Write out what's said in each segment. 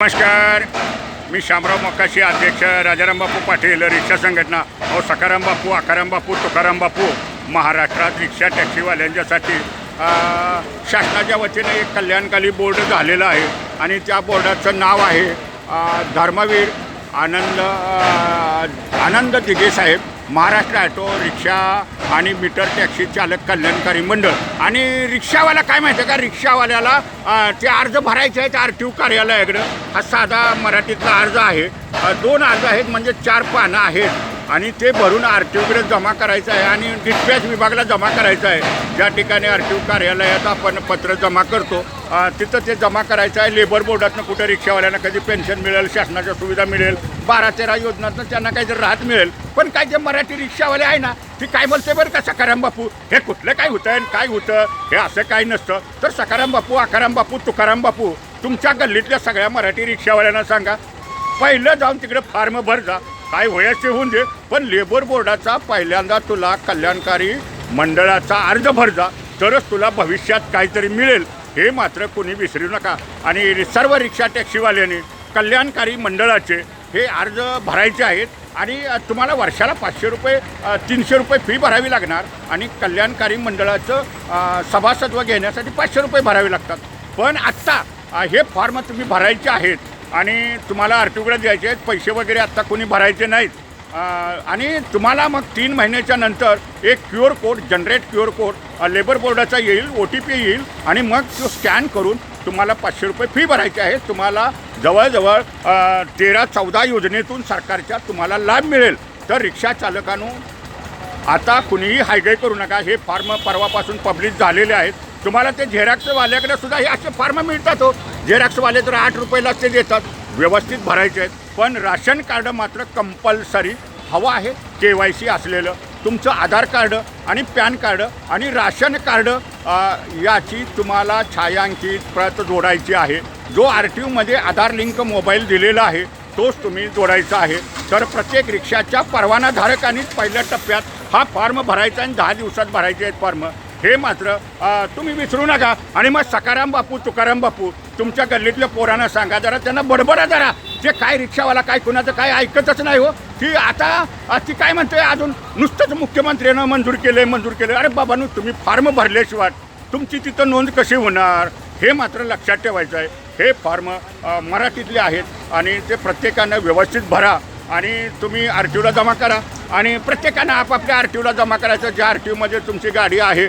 नमस्कार. मी शामराव मकाशी अध्यक्ष राजाराम बापू पाटील रिक्षा संघटना. हो सकाराम बापू आकाराम बापू तुकाराम बापू महाराष्ट्रात रिक्षा टॅक्सीवाल्यांच्यासाठी शासनाच्या वतीने एक कल्याणकारी बोर्ड झालेला आहे आणि त्या बोर्डाचं नाव आहे धर्मवीर आनंद आनंद दिघे साहेब. महाराष्ट्र ॲटो रिक्षा आणि मीटर टॅक्सी चालक कल्याणकारी मंडळ. आणि रिक्षावाला काय माहिती आहे का? रिक्षावाल्याला ते अर्ज भरायचे आहेत आर टी ओ कार्यालयाकडं. हा साधा मराठीतला अर्ज आहे. दोन अर्ज आहेत म्हणजे चार पानं आहेत. आणि ते भरून आर टी ओकडे जमा करायचं आहे आणि डिस्पॅच विभागाला जमा करायचं आहे. ज्या ठिकाणी आर टी ओ कार्यालयात आपण पत्र जमा करतो तिथं ते जमा करायचं आहे. लेबर बोर्डातनं कुठं रिक्षावाल्यांना कधी पेन्शन मिळेल शासनाच्या सुविधा मिळेल बारा तेरा योजनातनं त्यांना काहीतरी राहत मिळेल. पण काय जे मराठी रिक्षावाले आहे ना ती काय बोलते बरं का सकाराम बापू? हे कुठलं काय होतं आणि काय होतं? हे असं काय नसतं. तर सकाराम बापू आकाराम बापू तुकाराम बापू तुमच्या गल्लीतल्या सगळ्या मराठी रिक्षावाल्यांना सांगा. पहिलं जाऊन तिकडे फार्म भर जा. काय वयाचे होऊन दे. पण लेबर बोर्डाचा पहिल्यांदा तुला कल्याणकारी मंडळाचा अर्ज भर जा. तरच तुला भविष्यात काहीतरी मिळेल. हे मात्र कोणी विसरू नका. आणि सर्व रिक्षा टॅक्सीवाल्यांनी कल्याणकारी मंडळाचे हे अर्ज भरायचे आहेत. आणि तुम्हाला वर्षाला पाचशे रुपये तीनशे रुपये फी भरावी लागणार. आणि कल्याणकारी मंडळाचं अ, सभासत्व घेण्यासाठी पाचशे रुपये भरावे लागतात. पण आत्ता हे फॉर्म तुम्ही भरायचे आहेत. आणि तुम्हाला आर द्यायचे आहेत. पैसे वगैरे आत्ता कोणी भरायचे नाहीत. आणि तुम्हाला मग तीन महिन्याच्या नंतर एक Q R code generate Q R code labour बोर्डाचा येईल ओ टी पी येईल आणि मग तो स्कॅन करून तुम्हाला पाचशे रुपये फी भरायची आहे. तुम्हाला जवळजवळ तेरा चौदा योजनेतून सरकारच्या तुम्हाला लाभ मिळेल. तर रिक्षा चालकांनो आता कुणीही हायगाई करू नका. हे फार्म परवापासून पब्लिश झालेले आहेत. तुम्हाला ते झेराक्सवाल्याकडे सुद्धा हे असे फार्म मिळतात हो. झेरॉक्सवाले तर आठ रुपयाला ते देतात. व्यवस्थित भरायचे आहेत. पण राशन कार्ड मात्र कंपल्सरी हवं आहे के वाय सी असलेलं. तुमचं आधार कार्ड आणि पॅन कार्ड आणि राशन कार्ड याची तुम्हाला छायांकित प्रत जोडायची आहे. जो आर टी ओमध्ये आधार लिंक मोबाईल दिलेला आहे तोच तुम्ही जोडायचा आहे. तर प्रत्येक रिक्षाच्या परवानाधारकांनीच पहिल्या टप्प्यात हा फॉर्म भरायचा आणि दहा दिवसात भरायचे आहेत फॉर्म. हे मात्र तुम्ही विसरू नका. आणि मग सकाराम बापू तुकाराम बापू तुमच्या गल्लीतल्या पोरांना सांगा जरा त्यांना बडबडा जरा. जे काय रिक्षावाला काय कुणाचं काय ऐकतच नाही हो. ती आता ती काय म्हणते अजून? नुसतंच मुख्यमंत्र्यानं मंजूर केलं मंजूर केलं अरे बाबांनो तुम्ही फॉर्म भरल्याशिवाय तुमची तिथं नोंद कशी होणार? हे मात्र लक्षात ठेवायचं आहे हे फॉर्म मराठीतले आहेत आणि ते प्रत्येकानं व्यवस्थित भरा. आणि तुम्ही आर टी ओला जमा करा. आणि प्रत्येकानं आपापल्या आर टी ओला जमा करायचं. ज्या आर टी ओमध्ये तुमची गाडी आहे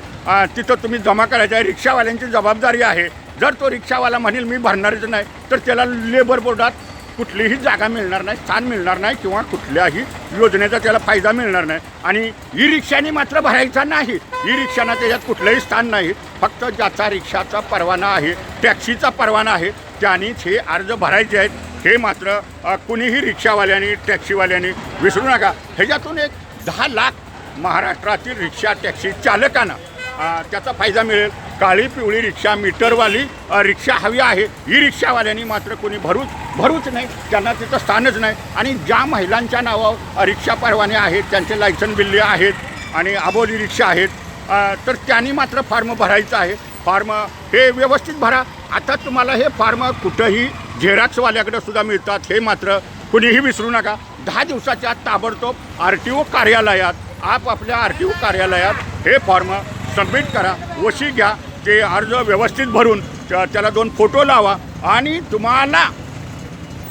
तिथं तुम्ही जमा करायचं आहे. रिक्षावाल्यांची जबाबदारी आहे. जर तो रिक्षावाला म्हणेल मी भरणारच नाही तर त्याला लेबर बोर्डात कुठलीही जागा मिळणार नाही स्थान मिळणार नाही किंवा कुठल्याही योजनेचा त्याला फायदा मिळणार नाही. आणि ई रिक्षाने मात्र भरायचा नाही. ई रिक्षाना त्याच्यात कुठलंही स्थान नाही. फक्त ज्याचा रिक्षाचा परवाना आहे टॅक्सीचा परवाना आहे त्यानेच हे अर्ज भरायचे आहेत. हे मात्र कुणीही रिक्षावाल्यांनी टॅक्सीवाल्यांनी विसरू नका. ह्याच्यातून एक दहा लाख महाराष्ट्रातील रिक्षा टॅक्सी चालकांना त्याचा फायदा मिळेल. काळी पिवळी रिक्षा मीटरवाली रिक्षा हवी आहे. ही रिक्षावाल्यांनी मात्र कोणी भरूच भरूच नाही. त्यांना तिथं स्थानच नाही. आणि ज्या महिलांच्या नावावर रिक्षा परवाने आहेत त्यांचे लायसन बिल्ले आहेत आणि आबोली रिक्षा आहेत तर त्यांनी मात्र फॉर्म भरायचं आहे. फॉर्म हे व्यवस्थित भरा. आता तुम्हाला हे फॉर्म कुठंही झेराक्सवाल्याकडे सुद्धा मिळतात हे मात्र कुणीही विसरू नका. दहा दिवसाच्या आत ताबडतोब आर टी ओ कार्यालयात आपापल्या आर टी ओ कार्यालयात हे फॉर्म सबमिट करा वशी घ्या ते अर्ज व्यवस्थित भरून त्याला दोन फोटो लावा आणि तुम्हाला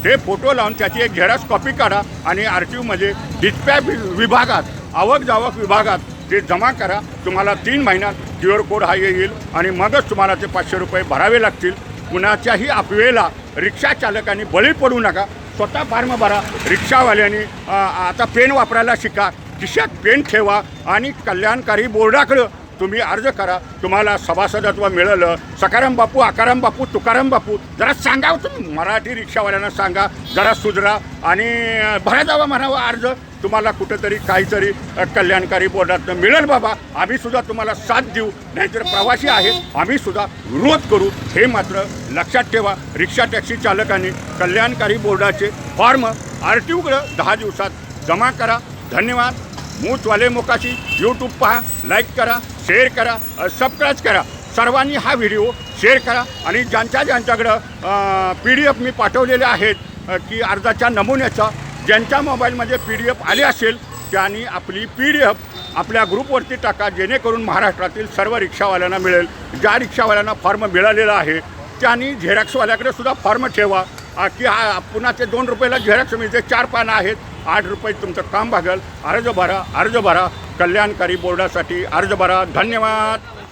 ते फोटो लावून त्याची एक झेरॉक्स कॉपी काढा आणि आर टी ओमध्ये डिस्पॅच विभागात आवक जावक विभागात ते जमा करा. तुम्हाला तीन महिन्यात क्यू आर कोड हा येईल आणि मगच तुम्हाला ते पाचशे रुपये भरावे लागतील. कुणाच्याही अपवेला रिक्षा चालकांनी बळी पडू नका. स्वतः फार्म भरा. रिक्षावाल्यांनी आता पेन वापरायला शिका. खिशात पेन ठेवा आणि कल्याणकारी बोर्डाकडं तुम्ही अर्ज करा. तुम्हाला सभासदत्व मिळालं. सकाराम बापू आकाराम बापू तुकाराम बापू जरा सांगा हो तुम्ही. मराठी रिक्षावाल्यांना सांगा. जरा सुधरा आणि भरा जावा म्हणावा अर्ज. तुम्हाला कुठंतरी काहीतरी कल्याणकारी बोर्डातनं मिळेल बाबा. आम्ही सुद्धा तुम्हाला साथ देऊ. नाहीतर प्रवासी आहे. आम्ही सुद्धा विरोध करू. हे मात्र लक्षात ठेवा. रिक्षा टॅक्सी चालकांनी कल्याणकारी बोर्डाचे फॉर्म आर टी ओकडं दहा दिवसात जमा करा. धन्यवाद. मूचवाले मोकाशी. यूट्यूब पहा. लाईक करा. शेअर करा सबस्क्राईब करा. सर्वांनी हा व्हिडिओ शेअर करा आणि ज्यांच्या ज्यांच्याकडं पी डी एफ मी पाठवलेले आहेत की अर्जाच्या नमुन्याचा ज्यांच्या मोबाईलमध्ये पी डी एफ आले असेल त्यांनी आपली पी डी एफ आपल्या ग्रुपवरती टाका जेणेकरून महाराष्ट्रातील सर्व रिक्षावाल्यांना मिळेल. ज्या रिक्षावाल्यांना फॉर्म मिळालेला आहे त्यांनी झेरॉक्सवाल्याकडे सुद्धा फॉर्म ठेवा. की हा पुन्हा ते दोन रुपयाला झेरॉक्स मिळते. चार पानं आहेत. आठ रुपये तुमचं काम भागल. अर्ज भरा अर्ज भरा. कल्याणकारी बोर्डासाठी अर्ज भरा. धन्यवाद.